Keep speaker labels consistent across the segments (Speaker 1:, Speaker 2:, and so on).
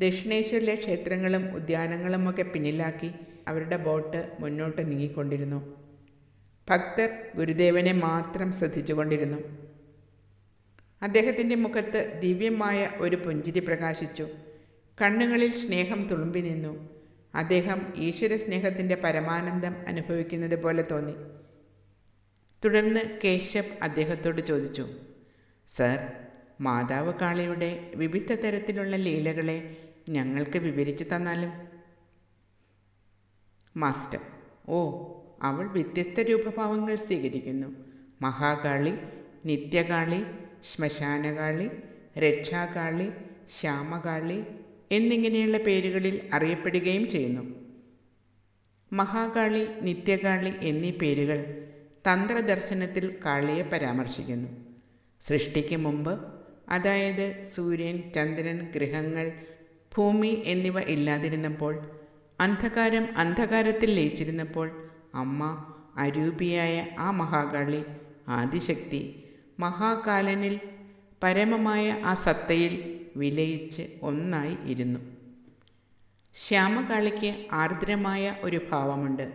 Speaker 1: ദക്ഷിണേശ്വരിലെ ക്ഷേത്രങ്ങളും ഉദ്യാനങ്ങളുമൊക്കെ പിന്നിലാക്കി അവരുടെ ബോട്ട് മുന്നോട്ട് നീങ്ങിക്കൊണ്ടിരുന്നു. ഭക്തർ ഗുരുദേവനെ മാത്രം ശ്രദ്ധിച്ചുകൊണ്ടിരുന്നു. അദ്ദേഹത്തിന്റെ മുഖത്ത് ദിവ്യമായ ഒരു പുഞ്ചിരി പ്രകാശിച്ചു. കണ്ണുകളിൽ സ്നേഹം തുളുമ്പി നിന്നു. അദ്ദേഹം ഈശ്വര സ്നേഹത്തിന്റെ പരമാനന്ദം അനുഭവിക്കുന്നത് പോലെ തോന്നി. തുടർന്ന് കേശവ് അദ്ദേഹത്തോട് ചോദിച്ചു സർ മാതാവ് കാളിയുടെ വിവിധ തരത്തിലുള്ള ലീലകളെ ഞങ്ങൾക്ക് വിവരിച്ചു തന്നാലും. മാസ്റ്റർ ഓ അവൾ വ്യത്യസ്ത രൂപഭാവങ്ങൾ സ്വീകരിക്കുന്നു. മഹാകാളി നിത്യകാളി ശ്മശാനകാളി രക്ഷാകാളി ശ്യാമകാളി എന്നിങ്ങനെയുള്ള പേരുകളിൽ അറിയപ്പെടുകയും ചെയ്യുന്നു. മഹാകാളി നിത്യകാളി എന്നീ പേരുകൾ തന്ത്രദർശനത്തിൽ കാളിയെ പരാമർശിക്കുന്നു. സൃഷ്ടിക്ക് മുമ്പ് അതായത് സൂര്യൻ ചന്ദ്രൻ ഗ്രഹങ്ങൾ ഭൂമി എന്നിവ ഇല്ലാതിരുന്നപ്പോൾ അന്ധകാരം അന്ധകാരത്തിൽ ലയിച്ചിരുന്നപ്പോൾ അമ്മ അരൂപിയായ ആ മഹാകാളി ആദിശക്തി മഹാകാലനിൽ പരമമായ ആ സത്തയിൽ വിലയിച്ച് ഒന്നായി ഇരുന്നു. ശ്യാമകാളിക്ക് ആർദ്രമായ ഒരു ഭാവമുണ്ട്.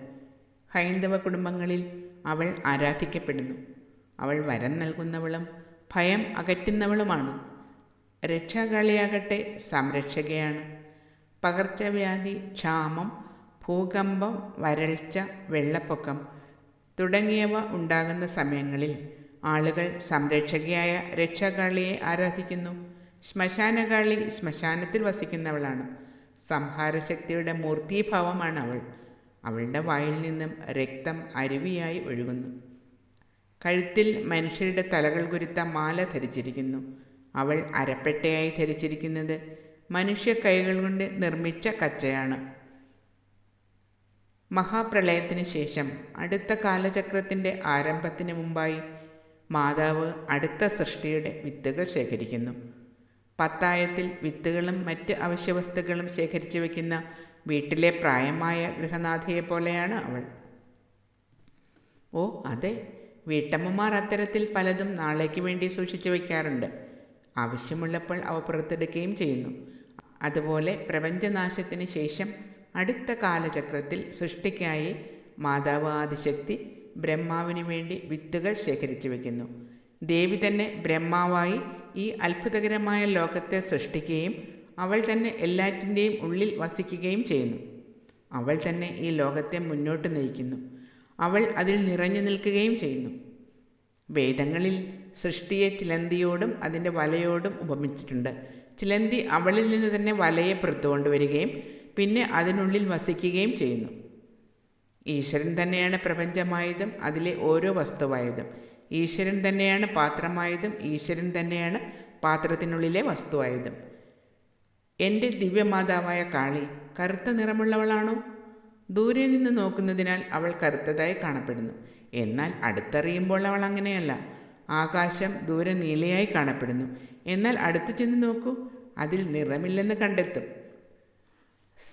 Speaker 1: ഹൈന്ദവ കുടുംബങ്ങളിൽ അവൾ ആരാധിക്കപ്പെടുന്നു. അവൾ വരം നൽകുന്നവളും ഭയം അകറ്റുന്നവളുമാണ്. രക്ഷാകാളിയാകട്ടെ സംരക്ഷകയാണ്. പകർച്ചവ്യാധി ക്ഷാമം ഭൂകമ്പം വരൾച്ച വെള്ളപ്പൊക്കം തുടങ്ങിയവ ഉണ്ടാകുന്ന സമയങ്ങളിൽ ആളുകൾ സംരക്ഷകയായ രക്ഷാകാളിയെ ആരാധിക്കുന്നു. ശ്മശാനകാളി ശ്മശാനത്തിൽ വസിക്കുന്നവളാണ്. സംഹാരശക്തിയുടെ മൂർത്തീഭാവമാണ് അവൾ. അവളുടെ വായിൽ നിന്നും രക്തം അരുവിയായി ഒഴുകുന്നു. കഴുത്തിൽ മനുഷ്യരുടെ തലകൾ കുരുത്ത മാല ധരിച്ചിരിക്കുന്നു. അവൾ അരപ്പെട്ടയായി ധരിച്ചിരിക്കുന്നത് മനുഷ്യ കൈകൾ കൊണ്ട് നിർമ്മിച്ച കച്ചയാണ്. മഹാപ്രളയത്തിന് ശേഷം അടുത്ത കാലചക്രത്തിന്റെ ആരംഭത്തിന് മുമ്പായി മാതാവ് അടുത്ത സൃഷ്ടിയുടെ വിത്തുകൾ ശേഖരിക്കുന്നു. പത്തായത്തിൽ വിത്തുകളും മറ്റ് അവശ്യവസ്തുക്കളും ശേഖരിച്ചു വയ്ക്കുന്ന വീട്ടിലെ പ്രായമായ ഗൃഹനാഥയെ പോലെയാണ് അവൾ. ഓ അതെ. വീട്ടമ്മമാർ അത്തരത്തിൽ പലതും നാളേക്ക് വേണ്ടി സൂക്ഷിച്ചു വയ്ക്കാറുണ്ട് ആവശ്യമുള്ളപ്പോൾ അവ പുറത്തെടുക്കുകയും ചെയ്യുന്നു. അതുപോലെ പ്രപഞ്ചനാശത്തിന് ശേഷം അടുത്ത കാലചക്രത്തിൽ സൃഷ്ടിക്കായി മാതാവ് ആദിശക്തി ബ്രഹ്മാവിന് വേണ്ടി വിത്തുകൾ ശേഖരിച്ചു വയ്ക്കുന്നു ദേവി തന്നെ ബ്രഹ്മാവായി ഈ അത്ഭുതകരമായ ലോകത്തെ സൃഷ്ടിക്കുകയും അവൾ തന്നെ എല്ലാറ്റിന്റെയും ഉള്ളിൽ വസിക്കുകയും ചെയ്യുന്നു. അവൾ തന്നെ ഈ ലോകത്തെ മുന്നോട്ട് നയിക്കുന്നു. അവൾ അതിൽ നിറഞ്ഞു നിൽക്കുകയും ചെയ്യുന്നു. വേദങ്ങളിൽ സൃഷ്ടിയെ ചിലന്തിയോടും അതിന്റെ വലയോടും ഉപമിച്ചിട്ടുണ്ട്. ചിലന്തി അവളിൽ നിന്ന് തന്നെ വലയെ പുറത്തുകൊണ്ടുവരികയും പിന്നെ അതിനുള്ളിൽ വസിക്കുകയും ചെയ്യുന്നു. ഈശ്വരൻ തന്നെയാണ് പ്രപഞ്ചമായതും അതിലെ ഓരോ വസ്തുവായതും. ഈശ്വരൻ തന്നെയാണ് പാത്രമായതും ഈശ്വരൻ തന്നെയാണ് പാത്രത്തിനുള്ളിലെ വസ്തുവായതും. എന്റെ ദിവ്യമാതാവായ കാളി കറുത്ത നിറമുള്ളവളാണോ? ദൂരെ നിന്ന് നോക്കുന്നതിനാൽ അവൾ കറുത്തതായി കാണപ്പെടുന്നു. എന്നാൽ അടുത്തറിയുമ്പോൾ അവൾ അങ്ങനെയല്ല. ആകാശം ദൂരെ നീലയായി കാണപ്പെടുന്നു. എന്നാൽ അടുത്ത് ചെന്ന് നോക്കൂ അതിൽ നിറമില്ലെന്ന് കണ്ടെത്തും.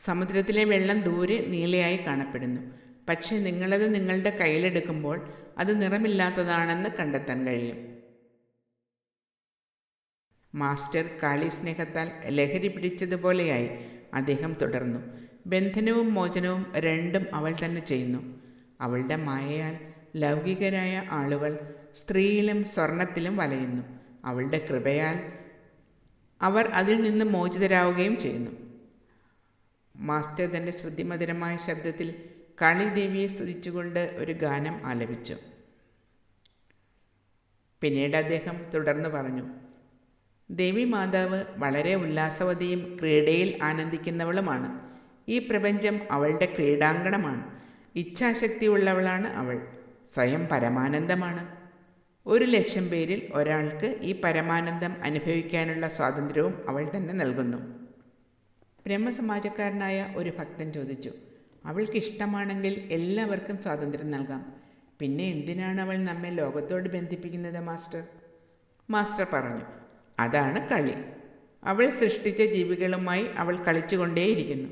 Speaker 1: സമുദ്രത്തിലെ വെള്ളം ദൂരെ നീലയായി കാണപ്പെടുന്നു. പക്ഷേ നിങ്ങളത് നിങ്ങളുടെ കയ്യിലെടുക്കുമ്പോൾ അത് നിറമില്ലാത്തതാണെന്ന് കണ്ടെത്താൻ കഴിയും. മാസ്റ്റർ കാളി സ്നേഹത്താൽ ലഹരി പിടിച്ചതുപോലെയായി അദ്ദേഹം തുടർന്നു. ബന്ധനവും മോചനവും രണ്ടും അവൾ തന്നെ ചെയ്യുന്നു. അവളുടെ മായയാൽ ലൗകികരായ ആളുകൾ സ്ത്രീയിലും സ്വർണത്തിലും വലയുന്നു. അവളുടെ കൃപയാൽ അവർ അതിൽ നിന്ന് മോചിതരാവുകയും ചെയ്യുന്നു. മാസ്റ്റർ തന്റെ ശ്രുതിമധുരമായ ശബ്ദത്തിൽ കാളിദേവിയെ സ്തുതിച്ചുകൊണ്ട് ഒരു ഗാനം ആലപിച്ചു. പിന്നീട് അദ്ദേഹം തുടർന്ന് പറഞ്ഞു ദേവി മാതാവ് വളരെ ഉല്ലാസവതിയും ക്രീഡയിൽ ആനന്ദിക്കുന്നവളുമാണ്. ഈ പ്രപഞ്ചം അവളുടെ ക്രീഡാങ്കണമാണ്. ഇച്ഛാശക്തിയുള്ളവളാണ് അവൾ. സ്വയം പരമാനന്ദമാണ്. ഒരു ലക്ഷം പേരിൽ ഒരാൾക്ക് ഈ പരമാനന്ദം അനുഭവിക്കാനുള്ള സ്വാതന്ത്ര്യവും അവൾ തന്നെ നൽകുന്നു. ബ്രഹ്മസമാജക്കാരനായ ഒരു ഭക്തൻ ചോദിച്ചു അവൾക്ക് ഇഷ്ടമാണെങ്കിൽ എല്ലാവർക്കും സ്വാതന്ത്ര്യം നൽകാം. പിന്നെ എന്തിനാണ് അവൾ നമ്മെ ലോകത്തോട് ബന്ധിപ്പിക്കുന്നത് മാസ്റ്റർ? മാസ്റ്റർ പറഞ്ഞു അതാണ് കളി. അവൾ സൃഷ്ടിച്ച ജീവികളുമായി അവൾ കളിച്ചുകൊണ്ടേയിരിക്കുന്നു.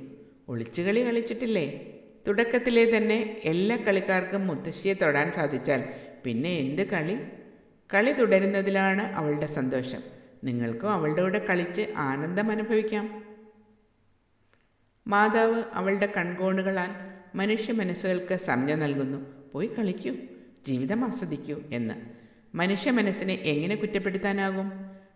Speaker 1: ഒളിച്ചുകളി കളിച്ചിട്ടില്ലേ? തുടക്കത്തിലെ തന്നെ എല്ലാ കളിക്കാർക്കും മുത്തശ്ശിയെ തൊടാൻ സാധിച്ചാൽ പിന്നെ എന്ത് കളി? കളി തുടരുന്നതിലാണ് അവളുടെ സന്തോഷം. നിങ്ങൾക്കും അവളുടെ കൂടെ കളിച്ച് ആനന്ദം അനുഭവിക്കാം. മാതാവ് അവളുടെ കൺകോണുകളാൽ മനുഷ്യ മനസ്സുകൾക്ക് സംജ്ഞ നൽകുന്നു. പോയി കളിക്കൂ. ജീവിതം ആസ്വദിക്കൂ എന്ന്. മനുഷ്യ മനസ്സിനെ എങ്ങനെ കുറ്റപ്പെടുത്താനാകും?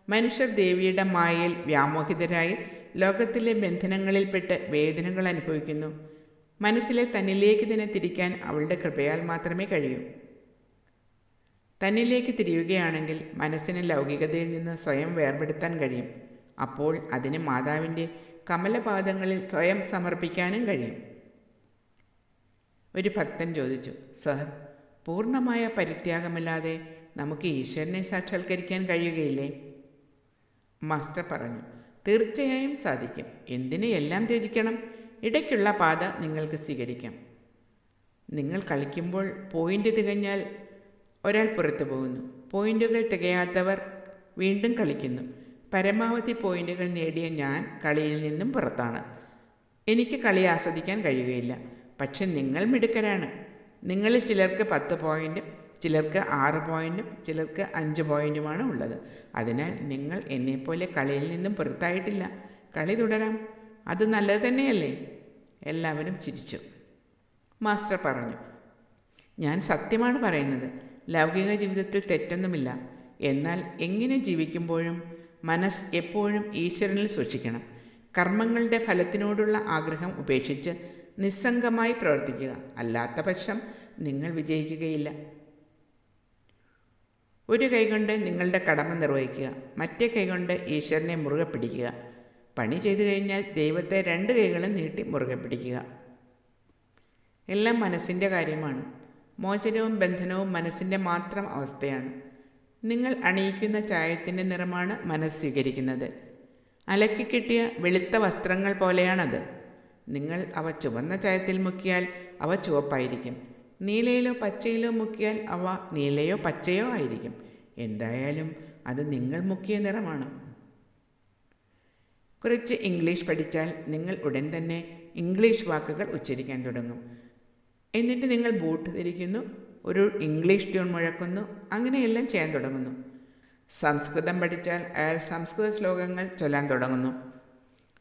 Speaker 1: മനുഷ്യർ ദേവിയുടെ മായയിൽ വ്യാമോഹിതരായി ലോകത്തിലെ ബന്ധനങ്ങളിൽപ്പെട്ട് വേദനകൾ അനുഭവിക്കുന്നു. മനസ്സിലെ തന്നിലേക്ക് തന്നെ തിരിക്കാൻ അവളുടെ കൃപയാൽ മാത്രമേ കഴിയൂ. തന്നിലേക്ക് തിരിയുകയാണെങ്കിൽ മനസ്സിന് ലൗകികതയിൽ നിന്ന് സ്വയം വേർപെടുത്താൻ കഴിയും. അപ്പോൾ അതിന് മാതാവിന്റെ കമലപാദങ്ങളിൽ സ്വയം സമർപ്പിക്കാനും കഴിയും. ഒരു ഭക്തൻ ചോദിച്ചു സർ പൂർണമായ പരിത്യാഗമില്ലാതെ നമുക്ക് ഈശ്വരനെ സാക്ഷാത്കരിക്കാൻ കഴിയുകയില്ലേ? മാസ്റ്റർ പറഞ്ഞു തീർച്ചയായും സാധിക്കും. എന്തിനെ എല്ലാം ത്യജിക്കണം? ഇടയ്ക്കുള്ള പാത നിങ്ങൾക്ക് സ്വീകരിക്കാം. നിങ്ങൾ കളിക്കുമ്പോൾ പോയിന്റ് തികഞ്ഞാൽ ഒരാൾ പുറത്തു പോകുന്നു. പോയിന്റുകൾ തികയാത്തവർ വീണ്ടും കളിക്കുന്നു. പരമാവധി പോയിന്റുകൾ നേടിയ ഞാൻ കളിയിൽ നിന്നും പുറത്താണ്. എനിക്ക് കളി ആസ്വദിക്കാൻ കഴിയുകയില്ല. പക്ഷെ നിങ്ങൾ മിടുക്കരാണ്. നിങ്ങളിൽ ചിലർക്ക് പത്ത് പോയിന്റും ചിലർക്ക് ആറ് പോയിന്റും ചിലർക്ക് അഞ്ച് പോയിന്റുമാണ് ഉള്ളത്. അതിനാൽ നിങ്ങൾ എന്നെപ്പോലെ കളിയിൽ നിന്നും പുറത്തായിട്ടില്ല. കളി തുടരാം. അത് നല്ലത് തന്നെയല്ലേ? എല്ലാവരും ചിരിച്ചു. മാസ്റ്റർ പറഞ്ഞു ഞാൻ സത്യമാണ് പറയുന്നത്. ലൗകിക ജീവിതത്തിൽ തെറ്റൊന്നുമില്ല. എന്നാൽ എങ്ങനെ ജീവിക്കുമ്പോഴും മനസ്സ് എപ്പോഴും ഈശ്വരനിൽ സൂക്ഷിക്കണം. കർമ്മങ്ങളുടെ ഫലത്തിനോടുള്ള ആഗ്രഹം ഉപേക്ഷിച്ച് നിസ്സംഗമായി പ്രവർത്തിക്കുക. അല്ലാത്ത പക്ഷം നിങ്ങൾ വിജയിക്കുകയില്ല. ഒരു കൈകൊണ്ട് നിങ്ങളുടെ കടമ നിർവഹിക്കുക. മറ്റേ കൈകൊണ്ട് ഈശ്വരനെ മുറുകെ പിടിക്കുക. പണി ചെയ്തു കഴിഞ്ഞാൽ ദൈവത്തെ രണ്ട് കൈകളും നീട്ടി മുറുകെ പിടിക്കുക. എല്ലാം മനസ്സിന്റെ കാര്യമാണ്. മോചനവും ബന്ധനവും മനസ്സിന്റെ മാത്രം അവസ്ഥയാണ്. നിങ്ങൾ അണിയിക്കുന്ന ചായത്തിന്റെ നിറമാണ് മനസ്സ് സ്വീകരിക്കുന്നത്. അലക്കി കിട്ടിയ വെളുത്ത വസ്ത്രങ്ങൾ പോലെയാണത്. നിങ്ങൾ അവ ചുവന്ന ചായത്തിൽ മുക്കിയാൽ അവ ചുവപ്പായിരിക്കും. നീലയിലോ പച്ചയിലോ മുക്കിയാൽ അവ നീലയോ പച്ചയോ ആയിരിക്കും. എന്തായാലും അത് നിങ്ങൾ മുക്കിയ നിറമാണ്. കുറച്ച് ഇംഗ്ലീഷ് പഠിച്ചാൽ നിങ്ങൾ ഉടൻ തന്നെ ഇംഗ്ലീഷ് വാക്കുകൾ ഉച്ചരിക്കാൻ തുടങ്ങും. എന്നിട്ട് നിങ്ങൾ ബോട്ട് ധരിക്കുന്നു ഒരു ഇംഗ്ലീഷ് ട്യൂൺ മുഴക്കുന്നു അങ്ങനെയെല്ലാം ചെയ്യാൻ തുടങ്ങുന്നു. സംസ്കൃതം പഠിച്ചാൽ അയാൾ സംസ്കൃത ശ്ലോകങ്ങൾ ചൊല്ലാൻ തുടങ്ങുന്നു.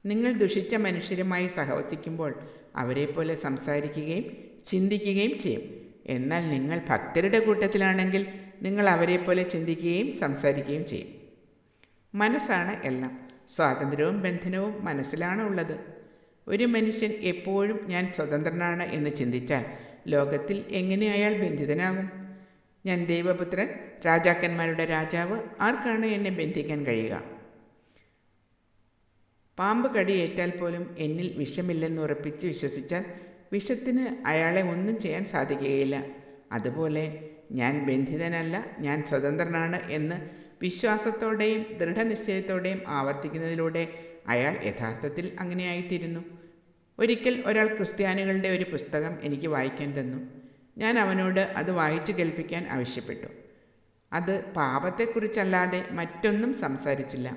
Speaker 1: നിങ്ങൾ ദുഷിച്ച മനുഷ്യരുമായി സഹവസിക്കുമ്പോൾ അവരെപ്പോലെ സംസാരിക്കുകയും ചിന്തിക്കുകയും ചെയ്യും. എന്നാൽ നിങ്ങൾ ഭക്തരുടെ കൂട്ടത്തിലാണെങ്കിൽ നിങ്ങൾ അവരെപ്പോലെ ചിന്തിക്കുകയും സംസാരിക്കുകയും ചെയ്യും. മനസ്സാണ് എല്ലാം. സ്വാതന്ത്ര്യവും ബന്ധനവും മനസ്സിലാണ് ഉള്ളത്. ഒരു മനുഷ്യൻ എപ്പോഴും ഞാൻ സ്വതന്ത്രനാണ് എന്ന് ചിന്തിച്ചാൽ ലോകത്തിൽ എങ്ങനെ അയാൾ ബന്ധിതനാകും? ഞാൻ ദൈവപുത്രൻ രാജാക്കന്മാരുടെ രാജാവ് ആർക്കാണ് എന്നെ ബന്ധിക്കാൻ കഴിയുക? പാമ്പ് കടിയേറ്റാൽ പോലും എന്നിൽ വിഷമില്ലെന്ന് ഉറപ്പിച്ച് വിശ്വസിച്ചാൽ വിഷത്തിന് അയാളെ ഒന്നും ചെയ്യാൻ സാധിക്കുകയില്ല. അതുപോലെ ഞാൻ ബന്ധിതനല്ല ഞാൻ സ്വതന്ത്രനാണ് എന്ന് വിശ്വാസത്തോടെയും ദൃഢനിശ്ചയത്തോടെയും ആവർത്തിക്കുന്നതിലൂടെ അയാൾ യഥാർത്ഥത്തിൽ അങ്ങനെയായിത്തീരുന്നു. ഒരിക്കൽ ഒരാൾ ക്രിസ്ത്യാനികളുടെ ഒരു പുസ്തകം എനിക്ക് വായിക്കാൻ തന്നു. ഞാൻ അവനോട് അത് വായിച്ചു കേൾപ്പിക്കാൻ ആവശ്യപ്പെട്ടു. അത് പാപത്തെക്കുറിച്ചല്ലാതെ മറ്റൊന്നും സംസാരിച്ചില്ല.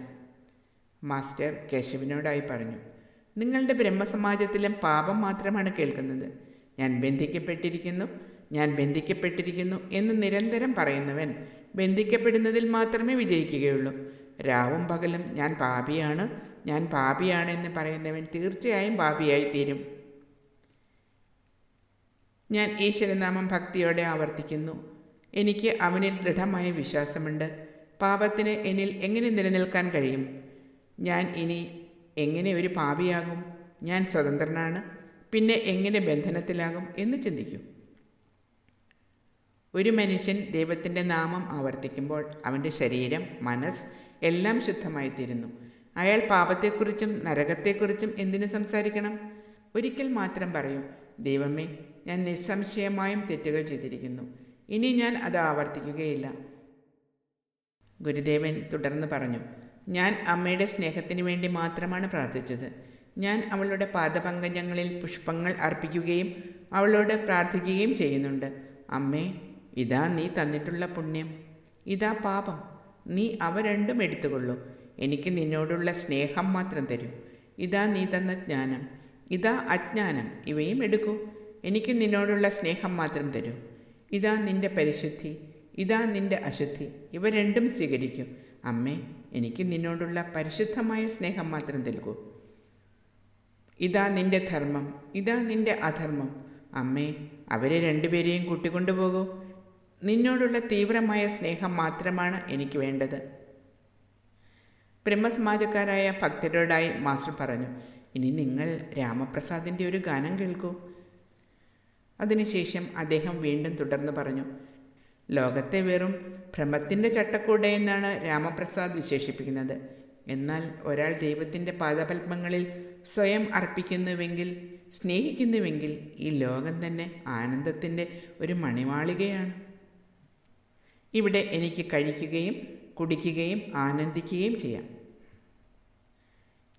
Speaker 1: മാസ്റ്റർ കേശവിനോടായി പറഞ്ഞു നിങ്ങളുടെ ബ്രഹ്മസമാജത്തിലും പാപം മാത്രമാണ് കേൾക്കുന്നത്. ഞാൻ ബന്ധിക്കപ്പെട്ടിരിക്കുന്നു ഞാൻ ബന്ധിക്കപ്പെട്ടിരിക്കുന്നു എന്ന് നിരന്തരം പറയുന്നവൻ ബന്ധിക്കപ്പെടുന്നതിൽ മാത്രമേ വിജയിക്കുകയുള്ളൂ. രാവും പകലും ഞാൻ പാപിയാണ് ഞാൻ പാപിയാണ് എന്ന് പറയുന്നവൻ തീർച്ചയായും പാപിയായി തീരും ഞാൻ ഈശ്വരനാമം ഭക്തിയോടെ ആവർത്തിക്കുന്നു. എനിക്ക് അവനിൽ ദൃഢമായ വിശ്വാസമുണ്ട്. പാപത്തിന് എന്നിൽ എങ്ങനെ നിലനിൽക്കാൻ കഴിയും? ഞാൻ ഇനി എങ്ങനെ ഒരു പാപിയാകും? ഞാൻ സ്വതന്ത്രനാണ്. പിന്നെ എങ്ങനെ ബന്ധനത്തിലാകും എന്ന് ചിന്തിക്കൂ. ഒരു മനുഷ്യൻ ദൈവത്തിന്റെ നാമം ആവർത്തിക്കുമ്പോൾ അവന്റെ ശരീരം മനസ്സ് എല്ലാം ശുദ്ധമായി തീരുന്നു അയാൾ പാപത്തെക്കുറിച്ചും നരകത്തെക്കുറിച്ചും എന്തിനു സംസാരിക്കണം? ഒരിക്കൽ മാത്രം പറയും ദൈവമേ ഞാൻ നിസ്സംശയമായും തെറ്റുകൾ ചെയ്തിരിക്കുന്നു. ഇനി ഞാൻ അത് ആവർത്തിക്കുകയില്ല. ഗുരുദേവൻ തുടർന്ന് പറഞ്ഞു ഞാൻ അമ്മയുടെ സ്നേഹത്തിന് വേണ്ടി മാത്രമാണ് പ്രാർത്ഥിച്ചത്. ഞാൻ അവളുടെ പാദപങ്കജങ്ങളിൽ പുഷ്പങ്ങൾ അർപ്പിക്കുകയും അവളോട് പ്രാർത്ഥിക്കുകയും ചെയ്യുന്നുണ്ട്. അമ്മേ ഇതാ നീ തന്നിട്ടുള്ള പുണ്യം. ഇതാ പാപം. നീ അവ രണ്ടും എടുത്തുകൊള്ളൂ. എനിക്ക് നിന്നോടുള്ള സ്നേഹം മാത്രം തരൂ. ഇതാ നീ തന്ന ജ്ഞാനം. ഇതാ അജ്ഞാനം. ഇവയും എടുക്കൂ. എനിക്ക് നിന്നോടുള്ള സ്നേഹം മാത്രം തരൂ. ഇതാ നിന്റെ പരിശുദ്ധി. ഇതാ നിന്റെ അശുദ്ധി. ഇവ രണ്ടും സ്വീകരിക്കൂ. അമ്മേ എനിക്ക് നിന്നോടുള്ള പരിശുദ്ധമായ സ്നേഹം മാത്രം നൽകൂ. ഇതാ നിന്റെ ധർമ്മം. ഇതാ നിന്റെ അധർമ്മം. അമ്മേ അവരെ രണ്ടുപേരെയും കൂട്ടിക്കൊണ്ടുപോകൂ. നിന്നോടുള്ള തീവ്രമായ സ്നേഹം മാത്രമാണ് എനിക്ക് വേണ്ടത്. ബ്രഹ്മസമാജക്കാരായ ഭക്തരോടായി മാസ്റ്റർ പറഞ്ഞു ഇനി നിങ്ങൾ രാമപ്രസാദിന്റെ ഒരു ഗാനം കേൾക്കൂ. അതിനുശേഷം അദ്ദേഹം വീണ്ടും തുടർന്ന് പറഞ്ഞു ലോകത്തെ വെറും ഭ്രമത്തിന്റെ ചട്ടക്കൂടെ എന്നാണ് രാമപ്രസാദ് വിശേഷിപ്പിക്കുന്നത്. എന്നാൽ ഒരാൾ ദൈവത്തിന്റെ പാദപത്മങ്ങളിൽ സ്വയം അർപ്പിക്കുന്നുവെങ്കിൽ സ്നേഹിക്കുന്നുവെങ്കിൽ ഈ ലോകം തന്നെ ആനന്ദത്തിന്റെ ഒരു മണിമാളികയാണ്. ഇവിടെ എനിക്ക് കഴിക്കുകയും കുടിക്കുകയും ആനന്ദിക്കുകയും ചെയ്യാം.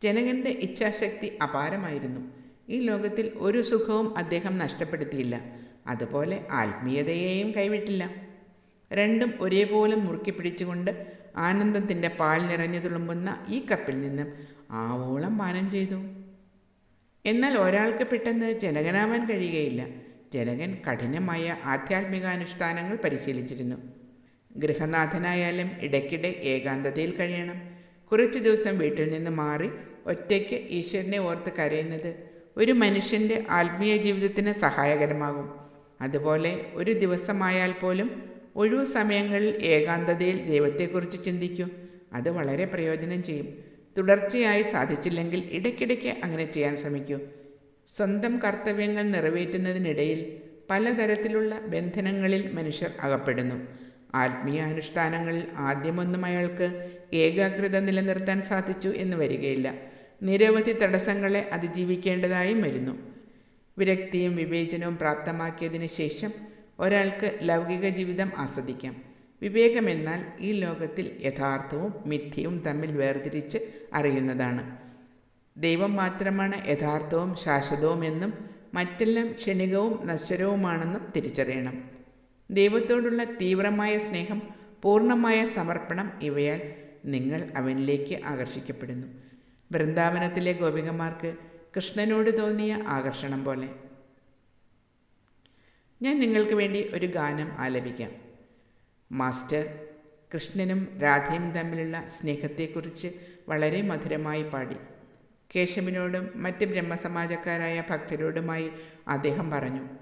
Speaker 1: ജനകന്റെ ഇച്ഛാശക്തി അപാരമായിരുന്നു. ഈ ലോകത്തിൽ ഒരു സുഖവും അദ്ദേഹം നഷ്ടപ്പെടുത്തിയില്ല. അതുപോലെ ആത്മീയതയെയും കൈവിട്ടില്ല. രണ്ടും ഒരേപോലെ മുറുക്കി പിടിച്ചുകൊണ്ട് ആനന്ദത്തിന്റെ പാൽ നിറഞ്ഞു തുളുമ്പുന്ന ഈ കപ്പിൽ നിന്നും ആവോളം പാനം ചെയ്തു. എന്നാൽ ഒരാൾക്ക് പെട്ടെന്ന് ജനകനാവാൻ കഴിയുകയില്ല. ജനകൻ കഠിനമായ ആധ്യാത്മികാനുഷ്ഠാനങ്ങൾ പരിശീലിച്ചിരുന്നു. ഗൃഹനാഥനായാലും ഇടയ്ക്കിടെ ഏകാന്തതയിൽ കഴിയണം. കുറച്ച് ദിവസം വീട്ടിൽ നിന്ന് മാറി ഒറ്റയ്ക്ക് ഈശ്വരനെ ഓർത്ത് കരയുന്നത് ഒരു മനുഷ്യന്റെ ആത്മീയ ജീവിതത്തിന് സഹായകരമാകും. അതുപോലെ ഒരു ദിവസമായാൽ പോലും ഒഴിവു സമയങ്ങളിൽ ഏകാന്തതയിൽ ദൈവത്തെക്കുറിച്ച് ചിന്തിക്കൂ. അത് വളരെ പ്രയോജനം ചെയ്യും. തുടർച്ചയായി സാധിച്ചില്ലെങ്കിൽ ഇടയ്ക്കിടയ്ക്ക് അങ്ങനെ ചെയ്യാൻ ശ്രമിക്കൂ. സ്വന്തം കർത്തവ്യങ്ങൾ നിറവേറ്റുന്നതിനിടയിൽ പലതരത്തിലുള്ള ബന്ധനങ്ങളിൽ മനുഷ്യർ അകപ്പെടുന്നു. ആത്മീയ അനുഷ്ഠാനങ്ങളിൽ ആദ്യമൊന്നും അയാൾക്ക് ഏകാഗ്രത നിലനിർത്താൻ സാധിച്ചു എന്ന് വരികയില്ല. നിരവധി തടസ്സങ്ങളെ അതിജീവിക്കേണ്ടതായും വരുന്നു. വിരക്തിയും വിവേചനവും പ്രാപ്തമാക്കിയതിന് ശേഷം ഒരാൾക്ക് ലൗകിക ജീവിതം ആസ്വദിക്കാം. വിവേകമെന്നാൽ ഈ ലോകത്തിൽ യഥാർത്ഥവും മിഥ്യയും തമ്മിൽ വേർതിരിച്ച് അറിയുന്നതാണ്. ദൈവം മാത്രമാണ് യഥാർത്ഥവും ശാശ്വതവുമെന്നും മറ്റെല്ലാം ക്ഷണികവും നശ്വരവുമാണെന്നും തിരിച്ചറിയണം. ദൈവത്തോടുള്ള തീവ്രമായ സ്നേഹം പൂർണമായ സമർപ്പണം ഇവയാൽ നിങ്ങൾ അവനിലേക്ക് ആകർഷിക്കപ്പെടുന്നു. വൃന്ദാവനത്തിലെ ഗോപികമാർക്ക് കൃഷ്ണനോട് തോന്നിയ ആകർഷണം പോലെ. ഞാൻ നിങ്ങൾക്ക് വേണ്ടി ഒരു ഗാനം ആലപിക്കാം. മാസ്റ്റർ കൃഷ്ണനും രാധയും തമ്മിലുള്ള സ്നേഹത്തെക്കുറിച്ച് വളരെ മധുരമായി പാടി. കേശവനോടും മറ്റ് ബ്രഹ്മസമാജക്കാരായ ഭക്തരോടുമായി അദ്ദേഹം പറഞ്ഞു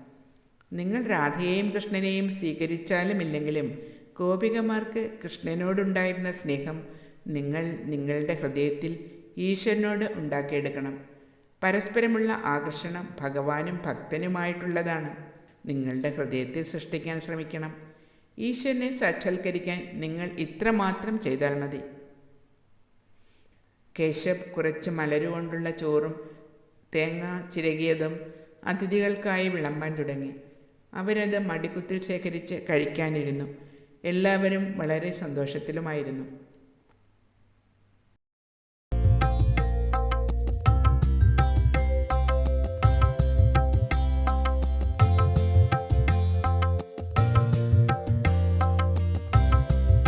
Speaker 1: നിങ്ങൾ രാധയെയും കൃഷ്ണനെയും സ്വീകരിച്ചാലും ഇല്ലെങ്കിലും ഗോപികമാർക്ക് കൃഷ്ണനോടുണ്ടായിരുന്ന സ്നേഹം നിങ്ങൾ നിങ്ങളുടെ ഹൃദയത്തിൽ ഈശ്വരനോട് ഉണ്ടാക്കിയെടുക്കണം. പരസ്പരമുള്ള ആകർഷണം ഭഗവാനും ഭക്തനുമായിട്ടുള്ളതാണ്. നിങ്ങളുടെ ഹൃദയത്തിൽ സൃഷ്ടിക്കാൻ ശ്രമിക്കണം. ഈശ്വരനെ സാക്ഷാത്കരിക്കാൻ നിങ്ങൾ ഇത്രമാത്രം ചെയ്താൽ മതി. കേശവ് കുറച്ച് മലരുകൊണ്ടുള്ള ചോറും തേങ്ങ ചിരകിയതും അതിഥികൾക്കായി വിളമ്പാൻ തുടങ്ങി. അവരത് മടിക്കുത്തിൽ ശേഖരിച്ച് കഴിക്കാനിരുന്നു. എല്ലാവരും വളരെ സന്തോഷത്തിലുമായിരുന്നു.